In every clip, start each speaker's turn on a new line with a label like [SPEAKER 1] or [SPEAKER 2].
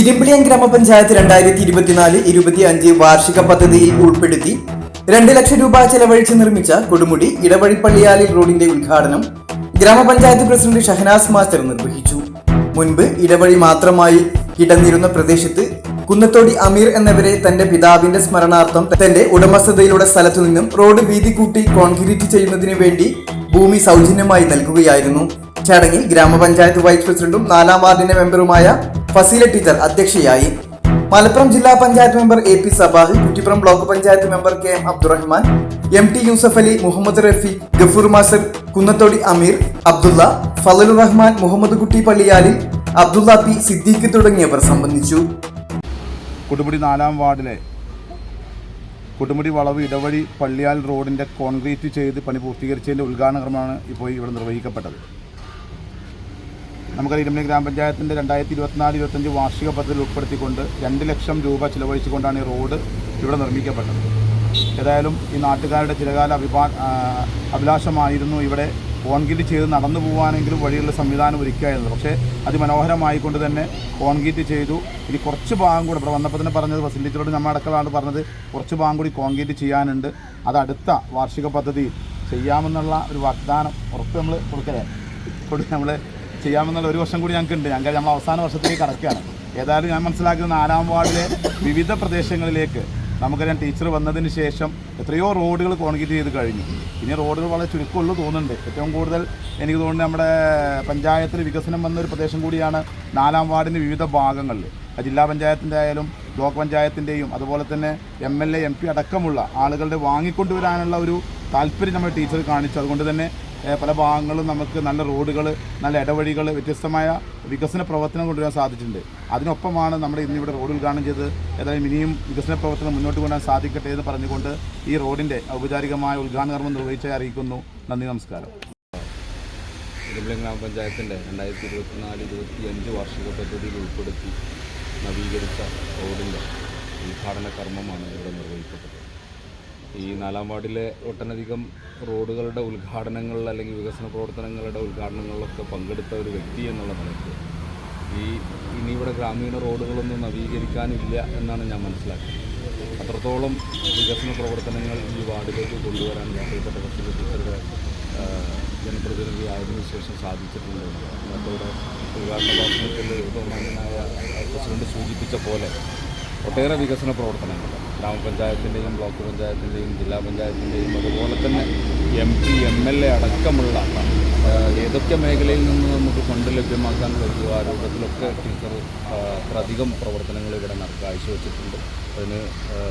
[SPEAKER 1] ഇരുമ്പിളിയം ഗ്രാമപഞ്ചായത്ത് രണ്ടായിരത്തി ഇരുപത്തിനാല് ഇരുപത്തി അഞ്ച് വാർഷിക പദ്ധതിയിൽ ഉൾപ്പെടുത്തി രണ്ട് ലക്ഷം രൂപ ചെലവഴിച്ച് നിർമ്മിച്ച കൊടുമുടി ഇടവഴിപ്പള്ളിയാലിൽ റോഡിന്റെ ഉദ്ഘാടനം ഗ്രാമപഞ്ചായത്ത് പ്രസിഡന്റ് ഷഹനാസ് മാസ്റ്റർ നിർവഹിച്ചു. മുൻപ് ഇടവഴി മാത്രമായി കിടന്നിരുന്ന പ്രദേശത്ത് കുന്നത്തോടി അമീർ എന്നവരെ തന്റെ പിതാവിന്റെ സ്മരണാർത്ഥം തന്റെ ഉടമസ്ഥതയിലുള്ള സ്ഥലത്തു നിന്നും റോഡ് വീതി കൂട്ടി കോൺക്രീറ്റ് ചെയ്യുന്നതിന് വേണ്ടി ഭൂമി സൗജന്യമായി നൽകുകയായിരുന്നു. ചടങ്ങിൽ ഗ്രാമപഞ്ചായത്ത് വൈസ് പ്രസിഡന്റും നാലാം വാർഡിന്റെ മെമ്പറുമായ ഫസീല ടീച്ചർ അധ്യക്ഷയായി. മലപ്പുറം ജില്ലാ panchayat member A P Sabah Kuttippuram block panchayat member K M Abdurahman M T Yusuf Ali Muhammad Rafeeq Gafoor Masar Kunnathodi Ameer Abdulla Falalu Rahman Muhammad Kutty പള്ളിയാലിൽ Abdulla P Siddique തുടങ്ങിയവർ സംബന്ധിച്ചു.
[SPEAKER 2] കൊടുമുടി നാലാം വാർഡിലെ കൊടുമുടി വളവ് ഇടവഴി പള്ളിയാൽ റോഡിന്റെ കോൺക്രീറ്റ് ചെയ്ത് പണി പൂർത്തീകരിച്ചതിന്റെ ഉദ്ഘാടന ഇപ്പോൾ ഇവിടെ നിർവഹിക്കപ്പെട്ടത്. നമുക്കറിയാം ഇരുമ്പനി ഗ്രാമപഞ്ചായത്തിന്റെ രണ്ടായിരത്തി ഇരുപത്തിനാല് ഇരുപത്തഞ്ച് വാർഷിക പദ്ധതിയിൽ ഉൾപ്പെടുത്തിക്കൊണ്ട് രണ്ട് ലക്ഷം രൂപ ചിലവഴിച്ചുകൊണ്ടാണ് ഈ റോഡ് ഇവിടെ നിർമ്മിക്കപ്പെട്ടത്. ഏതായാലും ഈ നാട്ടുകാരുടെ ചിലകാല അഭിപാ അഭിലാഷമായിരുന്നു ഇവിടെ കോൺക്രീറ്റ് ചെയ്ത് നടന്നു പോകാനെങ്കിലും വഴിയുള്ള സംവിധാനം ഒരുക്കുകയായിരുന്നു പക്ഷേ അതിമനോഹരമായിക്കൊണ്ട് തന്നെ കോൺക്രീറ്റ് ചെയ്തു. ഇനി കുറച്ച് ഭാഗം കൂടെ ഇവിടെ വന്നപ്പോൾ തന്നെ പറഞ്ഞത് ഫെസിലിറ്റിയോട് നമ്മൾ അടക്കമാണ് പറഞ്ഞത് കുറച്ച് ഭാഗം കൂടി കോൺക്രീറ്റ് ചെയ്യാനുണ്ട്. അത് അടുത്ത വാർഷിക പദ്ധതി ചെയ്യാമെന്നുള്ള ഒരു വാഗ്ദാനം ഉറപ്പ് നമ്മൾ കൊടുക്കലേ നമ്മൾ ചെയ്യാമെന്നുള്ള ഒരു വർഷം കൂടി ഞങ്ങൾക്ക് ഉണ്ട് ഞങ്ങൾ നമ്മൾ അവസാന വർഷത്തിലേക്ക് കടക്കുകയാണ്. ഏതായാലും ഞാൻ മനസ്സിലാക്കുന്ന നാലാം വാർഡിലെ വിവിധ പ്രദേശങ്ങളിലേക്ക് നമുക്കറിയാം ടീച്ചർ വന്നതിന് ശേഷം എത്രയോ റോഡുകൾ കോൺക്രീറ്റ് ചെയ്ത് കഴിഞ്ഞു. ഇനി റോഡുകൾ വളരെ ചുരുക്കമുള്ളൂ തോന്നുന്നുണ്ട്. ഏറ്റവും കൂടുതൽ എനിക്ക് തോന്നുന്നത് നമ്മുടെ പഞ്ചായത്തിൽ വികസനം വന്ന ഒരു പ്രദേശം കൂടിയാണ് നാലാം വാർഡിന്റെ വിവിധ ഭാഗങ്ങളിൽ. ജില്ലാ പഞ്ചായത്തിന്റെ ആയാലും ബ്ലോക്ക് പഞ്ചായത്തിന്റെയും അതുപോലെ തന്നെ M L A M P അടക്കമുള്ള ആളുകളുടെ വാങ്ങിക്കൊണ്ടുവരാനുള്ള ഒരു താല്പര്യം നമ്മൾ ടീച്ചർ കാണിച്ചു. അതുകൊണ്ട് തന്നെ പല ഭാഗങ്ങളും നമുക്ക് നല്ല റോഡുകൾ നല്ല ഇടവഴികൾ വ്യത്യസ്തമായ വികസന പ്രവർത്തനം കൊണ്ടുവരാൻ സാധിച്ചിട്ടുണ്ട്. അതിനൊപ്പമാണ് നമ്മുടെ ഇന്നിവിടെ റോഡ് ഉദ്ഘാടനം ചെയ്ത് ഏതായാലും ഇനിയും വികസന പ്രവർത്തനം മുന്നോട്ട് കൊണ്ടുവരാൻ സാധിക്കട്ടെ എന്ന് പറഞ്ഞുകൊണ്ട് ഈ റോഡിന്റെ ഔപചാരികമായ ഉദ്ഘാടന കർമ്മം നിർവഹിച്ചായി അറിയിക്കുന്നു. നന്ദി നമസ്കാരം.
[SPEAKER 3] ഗ്രാമപഞ്ചായത്തിന്റെ രണ്ടായിരത്തി ഇരുപത്തിനാല് ഇരുപത്തി അഞ്ച് വാർഷിക പദ്ധതിയിൽ ഉൾപ്പെടുത്തി നവീകരിച്ച റോഡിന്റെ ഉദ്ഘാടന കർമ്മമാണ് ഇവിടെ നിർവഹിക്കപ്പെട്ടത്. ഈ നാലാം വാർഡിലെ ഒട്ടനധികം റോഡുകളുടെ ഉദ്ഘാടനങ്ങളിൽ അല്ലെങ്കിൽ വികസന പ്രവർത്തനങ്ങളുടെ ഉദ്ഘാടനങ്ങളിലൊക്കെ പങ്കെടുത്ത ഒരു വ്യക്തി എന്നുള്ള നിലയ്ക്ക് ഈ ഇനി ഇവിടെ ഗ്രാമീണ റോഡുകളൊന്നും നവീകരിക്കാനില്ല എന്നാണ് ഞാൻ മനസ്സിലാക്കുന്നത്. അത്രത്തോളം വികസന പ്രവർത്തനങ്ങൾ ഈ വാർഡിലേക്ക് കൊണ്ടുവരാൻ പ്രിയപ്പെട്ട ജനപ്രതിനിധി ആയതിനു ശേഷം സാധിച്ചിട്ടുണ്ട്. അതോടെ ഉദ്ഘാടന ഭാഷണത്തിൽ ബഹുമാനായ പ്രസിഡന്റ് സൂചിപ്പിച്ച പോലെ ഒട്ടേറെ വികസന പ്രവർത്തനങ്ങൾ. ഗ്രാമപഞ്ചായത്തിന്റെയും ബ്ലോക്ക് പഞ്ചായത്തിന്റെയും ജില്ലാ പഞ്ചായത്തിന്റെയും അതുപോലെ തന്നെ M P M L A അടക്കമുള്ള ഏതൊക്കെ മേഖലയിൽ നിന്ന് നമുക്ക് ഫണ്ട് ലഭ്യമാക്കാൻ കഴിയുക ആ രൂപത്തിലൊക്കെ ടീച്ചർ അത്രയധികം പ്രവർത്തനങ്ങൾ ഇവിടെ നടക്കുക അയച്ചു വെച്ചിട്ടുണ്ട് അതിന്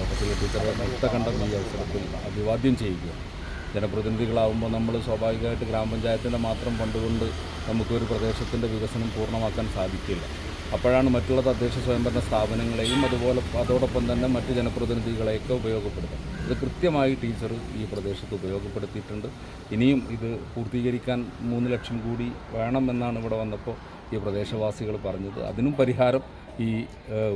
[SPEAKER 3] ഫസില ടീച്ചറെ നൃത്തകണ്ഠം ഈ അവസരത്തിൽ അഭിവാദ്യം ചെയ്യുക ജനപ്രതിനിധികളാവുമ്പോൾ നമ്മൾ സ്വാഭാവികമായിട്ട് ഗ്രാമപഞ്ചായത്തിന്റെ മാത്രം ഫണ്ട് കൊണ്ട് നമുക്കൊരു പ്രദേശത്തിന്റെ വികസനം പൂർണമാക്കാൻ സാധിക്കില്ല. അപ്പോഴാണ് മറ്റുള്ള തദ്ദേശ സ്വയംഭരണ സ്ഥാപനങ്ങളെയും അതുപോലെ അതോടൊപ്പം തന്നെ മറ്റ് ജനപ്രതിനിധികളെയൊക്കെ ഉപയോഗപ്പെടുത്തുക. ഇത് കൃത്യമായി ടീച്ചർ ഈ പ്രദേശത്ത് ഉപയോഗപ്പെടുത്തിയിട്ടുണ്ട്. ഇനിയും ഇത് പൂർത്തീകരിക്കാൻ മൂന്ന് ലക്ഷം കൂടി വേണമെന്നാണ് ഇവിടെ വന്നപ്പോൾ ഈ പ്രദേശവാസികൾ പറഞ്ഞത്. അതിനും പരിഹാരം ഈ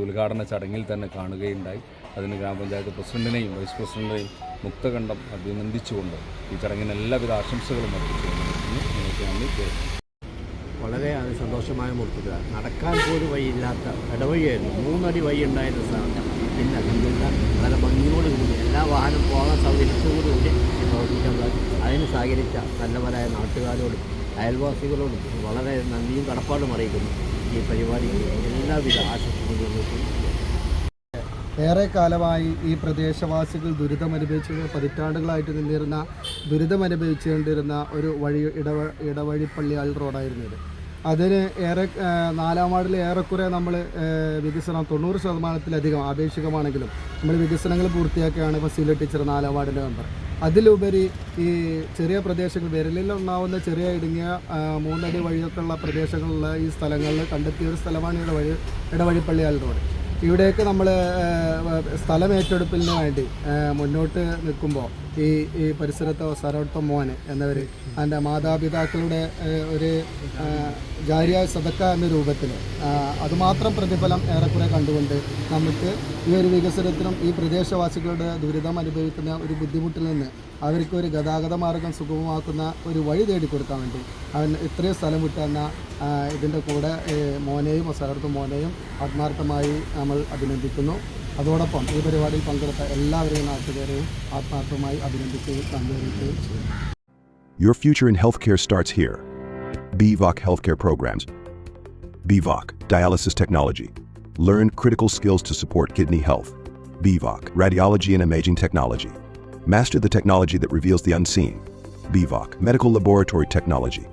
[SPEAKER 3] ഉദ്ഘാടന ചടങ്ങിൽ തന്നെ കാണുകയുണ്ടായി. അതിന് ഗ്രാമപഞ്ചായത്ത് പ്രസിഡന്റിനെയും വൈസ് പ്രസിഡന്റിനെയും മുക്തകണ്ഠം അഭിനന്ദിച്ചുകൊണ്ട് ഈ ചടങ്ങിന് എല്ലാവിധ ആശംസകളും നിർത്തുന്നു. നിങ്ങൾക്ക് നന്ദി.
[SPEAKER 4] വളരെ സന്തോഷമായ മുഹൂർത്തത്തിൽ നടക്കാൻ പോലും വഴിയില്ലാത്ത ഇടവഴിയായിരുന്നു. മൂന്നടി വഴി ഉണ്ടായിരുന്ന സ്ഥലം പിന്നെ വളരെ ഭംഗിയോട് കൂടി എല്ലാ വാഹനം പോകാൻ സൗകര്യത്തോടുകൂടി പ്രവർത്തിക്കാൻ അതിന് സഹകരിച്ച നല്ലവരായ നാട്ടുകാരോടും അയൽവാസികളോടും വളരെ നന്ദിയും കടപ്പാടും അറിയിക്കുന്നു. ഈ പരിപാടിക്ക് എല്ലാവിധ ആശംസകളും.
[SPEAKER 5] ഏറെ കാലമായി ഈ പ്രദേശവാസികൾ ദുരിതമനുഭവിച്ച് പതിറ്റാണ്ടുകളായിട്ട് നിന്നിരുന്ന ദുരിതമനുഭവിച്ചുകൊണ്ടിരുന്ന ഒരു വഴി ഇടവ ഇടവഴിപ്പള്ളിയാൽ റോഡായിരുന്നു ഇത് അതിന് ഏറെ നാലാം വാർഡിൽ ഏറെക്കുറെ നമ്മൾ വികസനം തൊണ്ണൂറ് ശതമാനത്തിലധികം ആപേക്ഷികമാണെങ്കിലും നമ്മൾ വികസനങ്ങൾ പൂർത്തിയാക്കിയാണ് ഫസീല ടീച്ചർ നാലാം വാർഡിന്റെ മെമ്പർ. അതിലുപരി ഈ ചെറിയ പ്രദേശങ്ങൾ വിരലിലുണ്ടാവുന്ന ചെറിയ ഇടുങ്ങിയ മൂന്നടി വഴിയൊക്കെ ഉള്ള പ്രദേശങ്ങളുള്ള ഈ സ്ഥലങ്ങളിൽ കണ്ടെത്തിയ ഒരു സ്ഥലമാണ് ഇടവഴി ഇടവഴിപ്പള്ളിയാൽ റോഡ് ഇവിടേക്ക് നമ്മൾ സ്ഥലം ഏറ്റെടുപ്പിന് വേണ്ടി മുന്നോട്ട് നിൽക്കുമ്പോൾ ഈ ഈ പരിസരത്തെ സരോട്ടം മോൻ എന്നവർ എന്റെ മാതാപിതാക്കളുടെ ഒരു ജാരിയ സദക്ക എന്ന രൂപത്തിൽ അതുമാത്രം പ്രതിഫലം ഏറെക്കുറെ കണ്ടുകൊണ്ട് നമുക്ക് ഈ ഒരു വികസനത്തിനും ഈ പ്രദേശവാസികളുടെ ദുരിതം അനുഭവിക്കുന്ന ഒരു ബുദ്ധിമുട്ടിൽ നിന്ന് അവർക്ക് ഒരു ഗതാഗത മാർഗം സുഗമമാക്കുന്ന ഒരു വഴി തേടിക്കൊടുക്കാൻ വേണ്ടി അവൻ ഇത്രയും സ്ഥലം വിട്ടുതന്ന ആ, ഇതിൻ്റെ കൂടെ ഏ, മോനെയും സ്ഥലത്ത് മോനെയും ആത്മാർത്ഥമായി നമ്മൾ അഭിനന്ദിക്കുന്നു അതോടൊപ്പം ഈ പരിപാടിയിൽ പങ്കെടുത്ത എല്ലാവരെയും നാട്ടുകാരെയും ആത്മാർത്ഥമായി അഭിനന്ദിക്കുകയും നന്ദി അറിയിക്കുകയും ചെയ്യുന്നു
[SPEAKER 6] Your future in healthcare starts here. BVOC Healthcare Programs. BVOC Dialysis Technology. Learn critical skills to support kidney health. BVOC Radiology and Imaging Technology. Master the technology that reveals the unseen. BVOC Medical Laboratory Technology.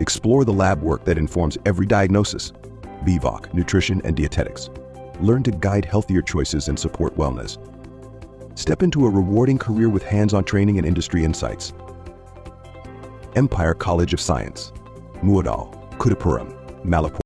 [SPEAKER 6] Explore the lab work that informs every diagnosis. BVOC Nutrition and Dietetics. Learn to guide healthier choices and support wellness. Step into a rewarding career with hands on training and industry insights. Empire College of Science, Muadal, Kudapuram, Malapur.